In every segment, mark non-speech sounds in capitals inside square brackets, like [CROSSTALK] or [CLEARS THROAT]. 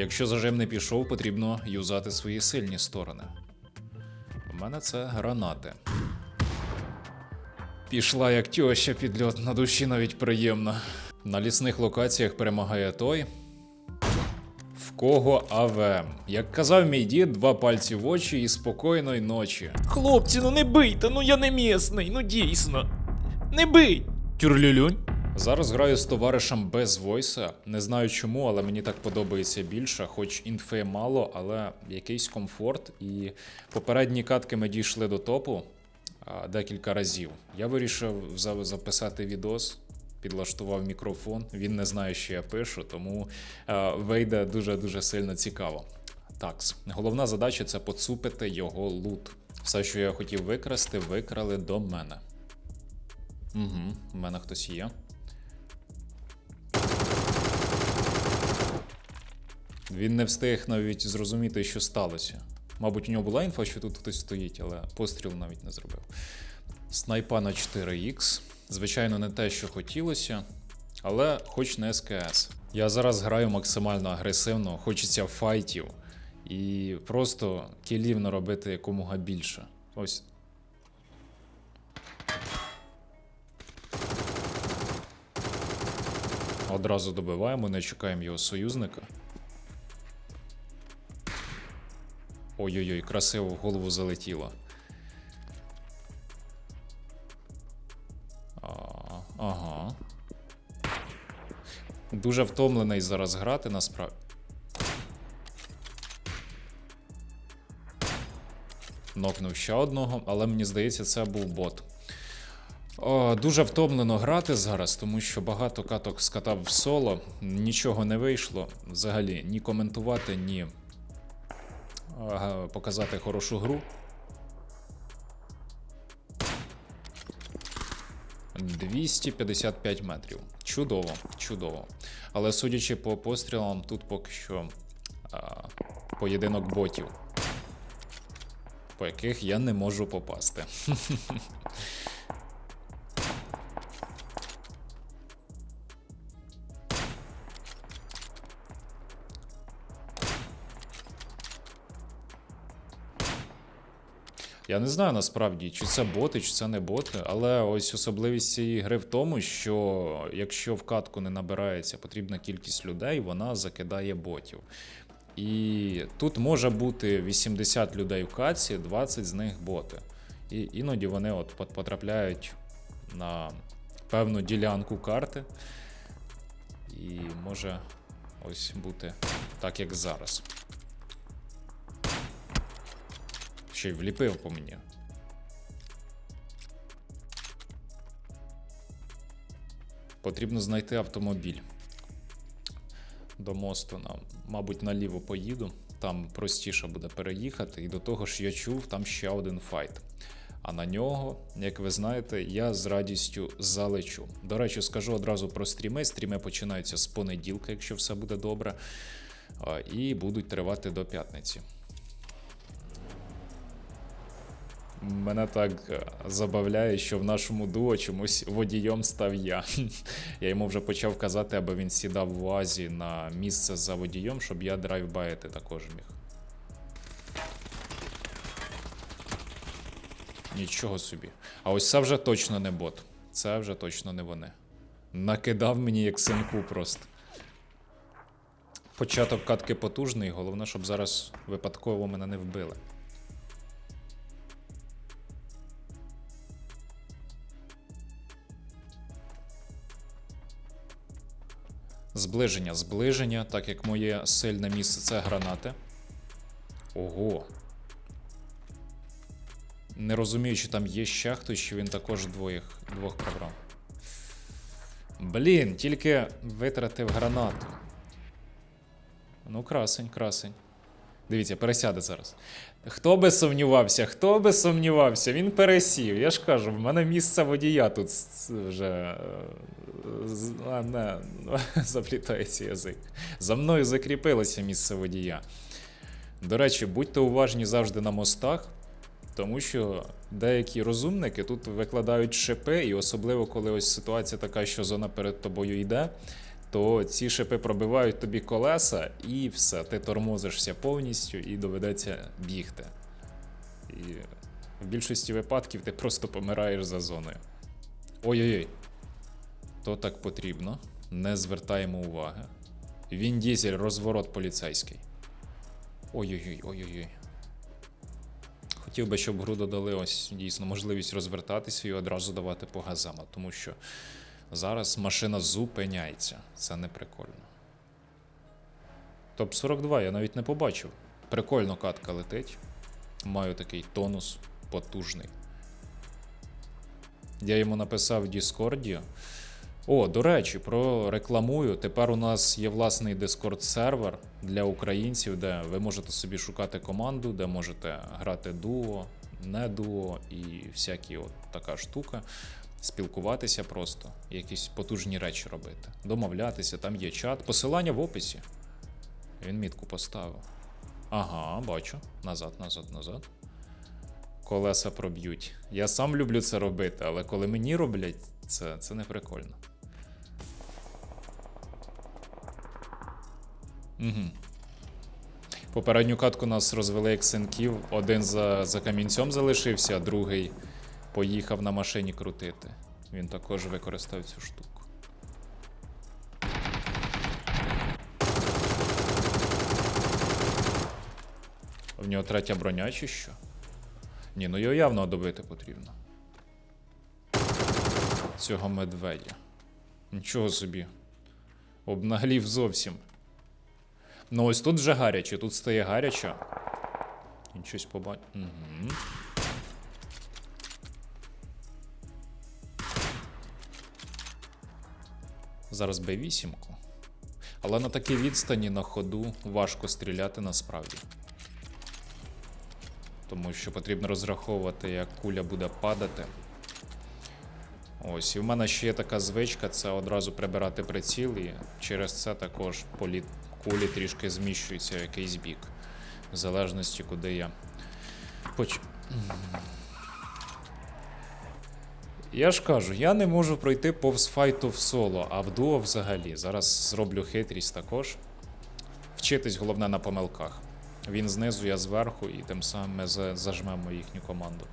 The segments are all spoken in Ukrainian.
Якщо зажим не пішов, потрібно юзати свої сильні сторони. У мене це гранати. Пішла як тьоща підльот, на душі навіть приємно. На лісних локаціях перемагає той, в кого АВМ. Як казав мій дід, два пальці в очі і спокійної ночі. Хлопці, ну не бийте, ну я не місний, ну дійсно. Не бий! Тюрлюлюнь. Зараз граю з товаришем без войса. Не знаю чому, але мені так подобається більше. Хоч інфи мало, але якийсь комфорт. І попередні катки ми дійшли до топу декілька разів. Я вирішив записати відос. Підлаштував мікрофон. Він не знає, що я пишу, тому е, вийде дуже дуже сильно цікаво. Так, головна задача це поцупити його лут. Все, що я хотів викрасти, викрали до мене. Угу, у мене хтось є. Він не встиг навіть зрозуміти, що сталося. Мабуть, у нього була інфа, що тут хтось стоїть, але постріл навіть не зробив. Снайпа на 4х. Звичайно, не те, що хотілося, але хоч не СКС. Я зараз граю максимально агресивно, хочеться файтів і просто кілів наробити якомога більше. Ось. Одразу добиваємо, не чекаємо його союзника. Ой-ой-ой, красиво в голову залетіло. А, ага. Дуже втомлений зараз грати насправді. Нокнув ще одного, але мені здається, це був бот. О, дуже втомлено грати зараз, тому що багато каток скатав в соло, нічого не вийшло. Взагалі, ні коментувати, ні показати хорошу гру. 255 метрів. Чудово, чудово. Але судячи по пострілам, тут поки що а, поєдинок ботів, по яких я не можу попасти. [LAUGHS] Я не знаю насправді, чи це боти, чи це не боти, але ось особливість цієї гри в тому, що якщо в катку не набирається потрібна кількість людей, вона закидає ботів. І тут може бути 80 людей в катці, 20 з них боти. І іноді вони от потрапляють на певну ділянку карти. І може ось бути так, як зараз. Ще й вліпив по мені. Потрібно знайти автомобіль. До мосту нам, мабуть, наліво поїду. Там простіше буде переїхати. І до того ж, я чув, там ще один файт. А на нього, як ви знаєте, я з радістю залечу. До речі, скажу одразу про стріми. Стріми починаються з понеділка, якщо все буде добре, і будуть тривати до п'ятниці. Мене так е, забавляє, що в нашому дуо чомусь водієм став я. [LAUGHS] Я йому вже почав казати, аби він сідав в УАЗі на місце за водієм, щоб я драйвбаїти також міг. Нічого собі. А ось це вже точно не бот. Це вже точно не вони. Накидав мені як синку просто. Початок катки потужний, головне, щоб зараз випадково мене не вбили. Зближення, зближення, так як моє сильне місце це гранати. Ого. Не розумію, чи там є ще хтось, чи він також двох, двох програв. Блін, тільки витратив гранату. Ну, красень, красень. Дивіться, пересяде зараз. Хто би сумнівався, хто би сумнівався, він пересів. Я ж кажу, в мене місце водія тут вже. е, А, не, [LAUGHS] заплітається язик. За мною закріпилося місце водія. До речі, будьте уважні завжди на мостах, тому що деякі розумники тут викладають шипи, і особливо коли ось ситуація така, що зона перед тобою йде, то ці шипи пробивають тобі колеса, і все, ти тормозишся повністю і доведеться бігти. І в більшості випадків ти просто помираєш за зоною. Ой-ой-ой. То так потрібно. Не звертаємо уваги. Він дізель, розворот поліцейський. Ой-ой-ой, ой-ой-ой. Хотів би, щоб гру додали ось дійсно можливість розвертатися і одразу давати по газам, тому що зараз машина зупиняється. Це не прикольно. Топ 42 я навіть не побачив. Прикольно катка летить. Маю такий тонус потужний. Я йому написав в Діскорді. О, до речі, прорекламую. Тепер у нас є власний Discord сервер для українців, де ви можете собі шукати команду, де можете грати дуо, не дуо і всякі от така штука. Спілкуватися просто, якісь потужні речі робити, домовлятися, там є чат. Посилання в описі. Він мітку поставив. Ага, бачу. Назад, назад, назад. Колеса проб'ють. Я сам люблю це робити, але коли мені роблять, це, це не прикольно. Угу. Попередню катку нас розвели як синків. Один за, за камінцем залишився, а другий поїхав на машині крутити. Він також використав цю штуку. В нього третя броня чи що? Ні, ну його явно добити потрібно. Цього медведя. Нічого собі. Обнаглів зовсім. Ну ось тут вже гаряче, тут стає гаряче. Він щось побачив. Угу. Зараз Б8. Але на такій відстані на ходу важко стріляти насправді. Тому що потрібно розраховувати, як куля буде падати. Ось, і в мене ще є така звичка це одразу прибирати приціл, і через це також політ кулі трішки зміщується в якийсь бік. В залежності, куди я. Поч... Я ж кажу, я не можу пройти повз файту в соло, а в дуо взагалі. Зараз зроблю хитрість також. Вчитись головне на помилках. Він знизу, я зверху, і тим самим ми зажмемо їхню команду.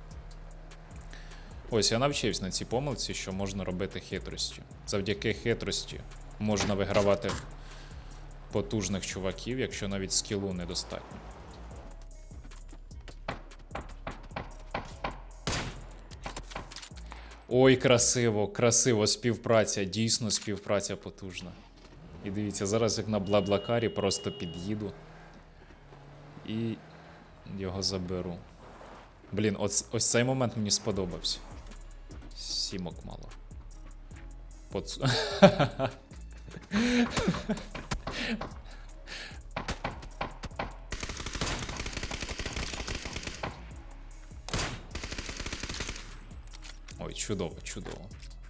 Ось я навчився на цій помилці, що можна робити хитрості. Завдяки хитрості можна вигравати потужних чуваків, якщо навіть скілу недостатньо. Ой, красиво, красиво, співпраця, дійсно співпраця потужна. І дивіться, зараз як на Блаблакарі просто під'їду і його заберу. Блін, ось, ось цей момент мені сподобався. Сімок мало. Поц... [LAUGHS] [LAUGHS] чудово, чудово.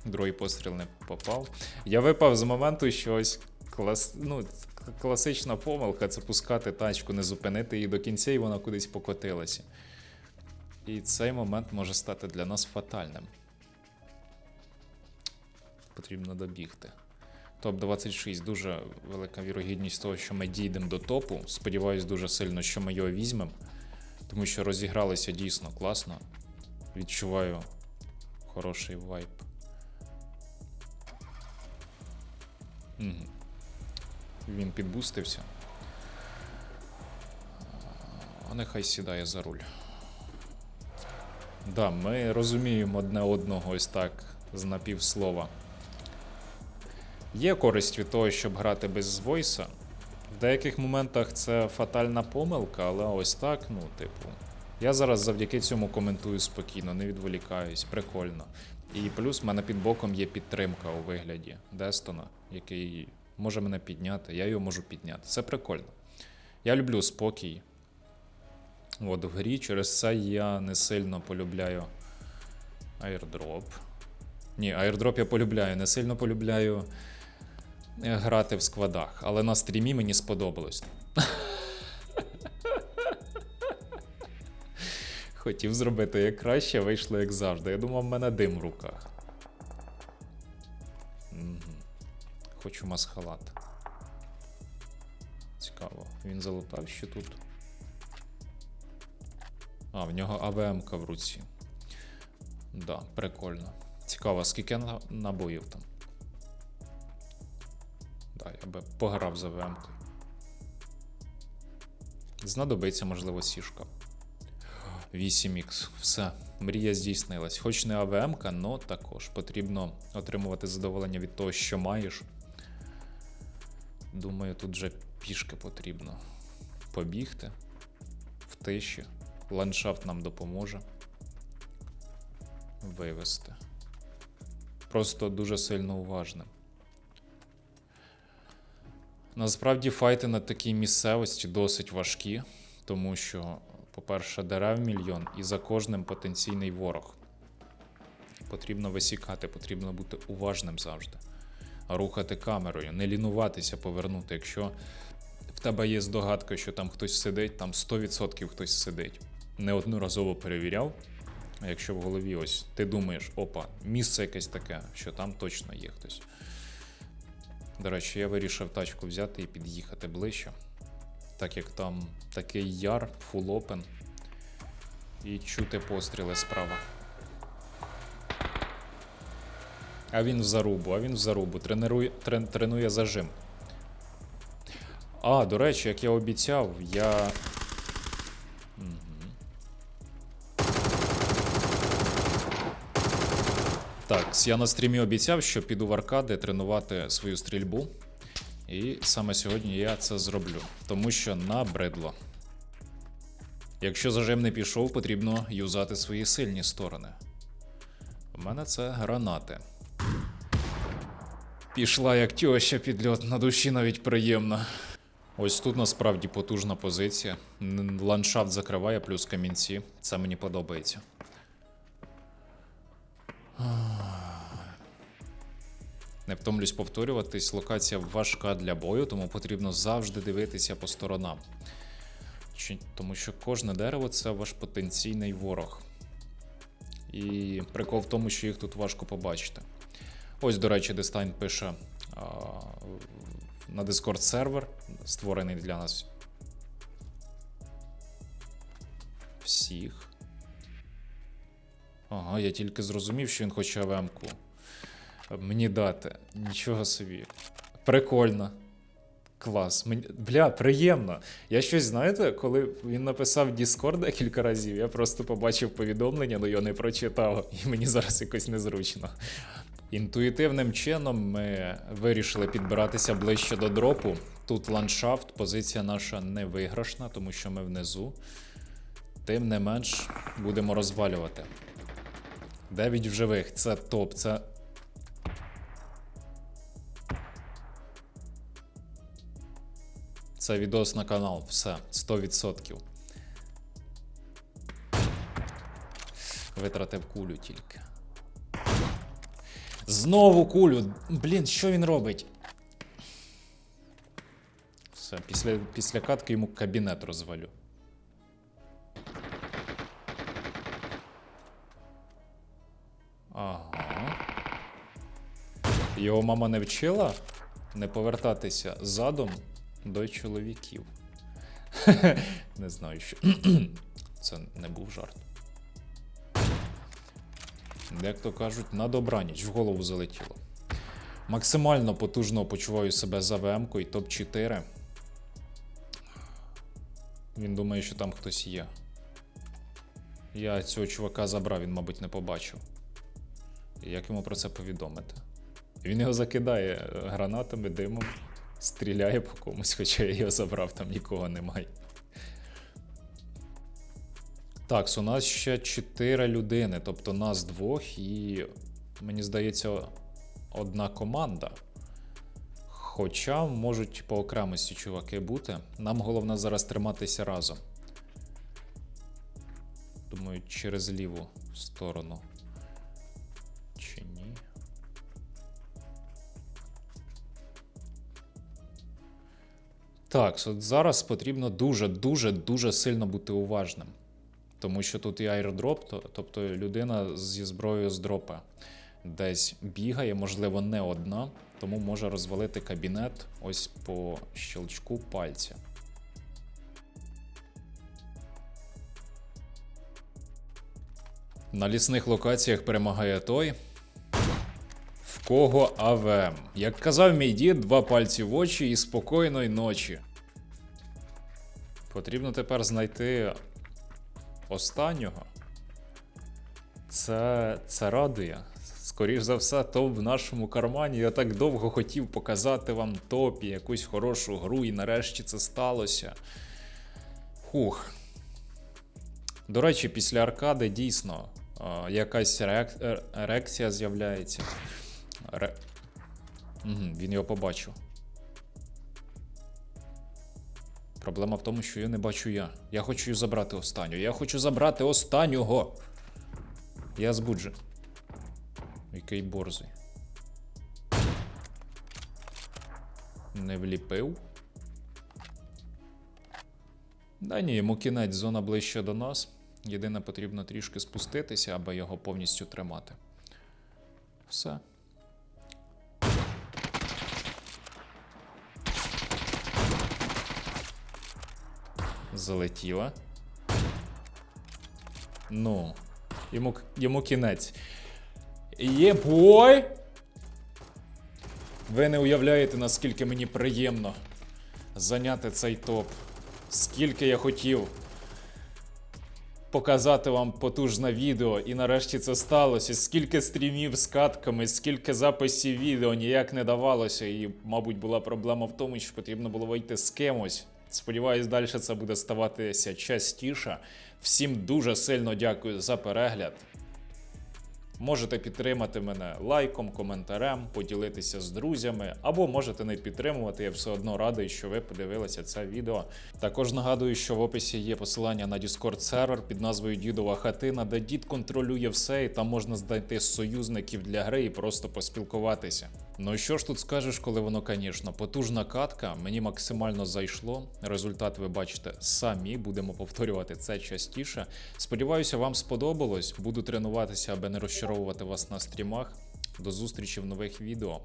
Другий постріл не попав. Я випав з моменту, що ось клас... ну, класична помилка це пускати тачку, не зупинити її до кінця, і вона кудись покотилася. І цей момент може стати для нас фатальним. Потрібно добігти. Топ-26 дуже велика вірогідність того, що ми дійдемо до топу. Сподіваюсь дуже сильно, що ми його візьмемо, тому що розігралися дійсно класно. Відчуваю хороший вайб. Угу. Він підбустився. А нехай сідає за руль. Да, ми розуміємо одне одного ось так з напівслова. Є користь від того, щоб грати без войса. В деяких моментах це фатальна помилка, але ось так, ну, типу. Я зараз завдяки цьому коментую спокійно, не відволікаюсь, прикольно. І плюс в мене під боком є підтримка у вигляді Дестона, який може мене підняти, я його можу підняти. Це прикольно. Я люблю спокій. От в грі через це я не сильно полюбляю airdrop. Ні, airdrop я полюбляю, не сильно полюбляю е, грати в складах, але на стрімі мені сподобалось. [LAUGHS] Хотів зробити як краще, вийшло як завжди. Я думав, в мене дим в руках. Мгм. Хочу масхалат. Цікаво. Він залутав ще тут. А, в нього АВМ-ка в руці. Да, прикольно. Цікаво, скільки на- набоїв там. Да, я би пограв за АВМ-кою. Знадобиться, можливо, сішка. 8х. Все. Мрія здійснилась. Хоч не АВМ-ка, но також потрібно отримувати задоволення від того, що маєш. Думаю, тут вже пішки потрібно побігти в тиші. Ландшафт нам допоможе вивести. Просто дуже сильно уважним. Насправді файти на такій місцевості досить важкі, тому що, по-перше, дерев мільйон, і за кожним потенційний ворог. Потрібно висікати, потрібно бути уважним завжди. Рухати камерою, не лінуватися повернути. Якщо в тебе є здогадка, що там хтось сидить, там 100% хтось сидить. Неодноразово перевіряв. А якщо в голові ось ти думаєш, опа, місце якесь таке, що там точно є хтось. До речі, я вирішив тачку взяти і під'їхати ближче, так як там такий яр, full open, і чути постріли справа. А він в зарубу, а він в зарубу. Тренує, трен, тренує зажим. А, до речі, як я обіцяв, я. Так, я на стрімі обіцяв, що піду в аркади тренувати свою стрільбу. І саме сьогодні я це зроблю, тому що набридло. Якщо зажим не пішов, потрібно юзати свої сильні сторони. У мене це гранати. Пішла як тьоща підльот, на душі навіть приємно. Ось тут насправді потужна позиція. Ландшафт закриває, плюс камінці. Це мені подобається. Не втомлюсь повторюватись, локація важка для бою, тому потрібно завжди дивитися по сторонам. Тому що кожне дерево це ваш потенційний ворог. І прикол в тому, що їх тут важко побачити. Ось, до речі, Дестайн пише а, на Discord сервер, створений для нас всіх. Ага, я тільки зрозумів, що він хоче АВМ-ку мені дати. Нічого собі. Прикольно. Клас. Мені... Бля, приємно. Я щось, знаєте, коли він написав Discord декілька разів, я просто побачив повідомлення, але його не прочитав, і мені зараз якось незручно. Інтуїтивним чином ми вирішили підбиратися ближче до дропу. Тут ландшафт, позиція наша не виграшна, тому що ми внизу. Тим не менш, будемо розвалювати. 9 в живих, це топ, це. Це відос на канал, все, 100%. Витратив кулю тільки. Знову кулю. Блін, що він робить? Все, після, після катки йому кабінет розвалю. Ага. Його мама не вчила не повертатися задом до чоловіків. [LAUGHS] не знаю, що. [CLEARS THROAT] Це не був жарт. Як то кажуть, на добраніч в голову залетіло. Максимально потужно почуваю себе за ВМ-кою, топ-4. Він думає, що там хтось є. Я цього чувака забрав, він, мабуть, не побачив. Як йому про це повідомити? Він його закидає е, гранатами, димом, стріляє по комусь, хоча я його забрав, там нікого немає. Так, у нас ще 4 людини, тобто нас двох, і мені здається, одна команда. Хоча можуть по окремості чуваки бути. Нам головне зараз триматися разом. Думаю, через ліву сторону. Так, от зараз потрібно дуже, дуже, сильно бути уважним. Тому що тут і аірдроп, тобто людина зі зброєю з дропа. десь бігає, можливо, не одна, тому може розвалити кабінет ось по щелчку пальця. На лісних локаціях перемагає той, в кого АВМ. Як казав мій дід, два пальці в очі і спокійної ночі. Потрібно тепер знайти останнього. Це, це радує. Скоріш за все, топ в нашому кармані. Я так довго хотів показати вам топі, якусь хорошу гру, і нарешті це сталося. Хух. До речі, після аркади дійсно якась реак... е- з'являється. Ре... Угу, він його побачив. Проблема в тому, що я не бачу я. Я хочу забрати останню. Я хочу забрати останнього. Я збуджу. Який борзий. Не вліпив. Да ні, йому кінець зона ближче до нас. Єдине, потрібно трішки спуститися, аби його повністю тримати. Все. Залетіла. Ну, йому, йому кінець. Єбой! Ви не уявляєте, наскільки мені приємно зайняти цей топ. Скільки я хотів показати вам потужне відео, і нарешті це сталося. Скільки стрімів з катками, скільки записів відео ніяк не давалося. І, мабуть, була проблема в тому, що потрібно було вийти з кимось. Сподіваюсь, далі це буде ставатися частіше. Всім дуже сильно дякую за перегляд. Можете підтримати мене лайком, коментарем, поділитися з друзями, або можете не підтримувати. Я все одно радий, що ви подивилися це відео. Також нагадую, що в описі є посилання на Discord сервер під назвою Дідова Хатина, де дід контролює все, і там можна знайти союзників для гри і просто поспілкуватися. Ну що ж тут скажеш, коли воно, звісно, потужна катка, мені максимально зайшло. Результат ви бачите самі, будемо повторювати це частіше. Сподіваюся, вам сподобалось. Буду тренуватися, аби не розчаровувати вас на стрімах. До зустрічі в нових відео.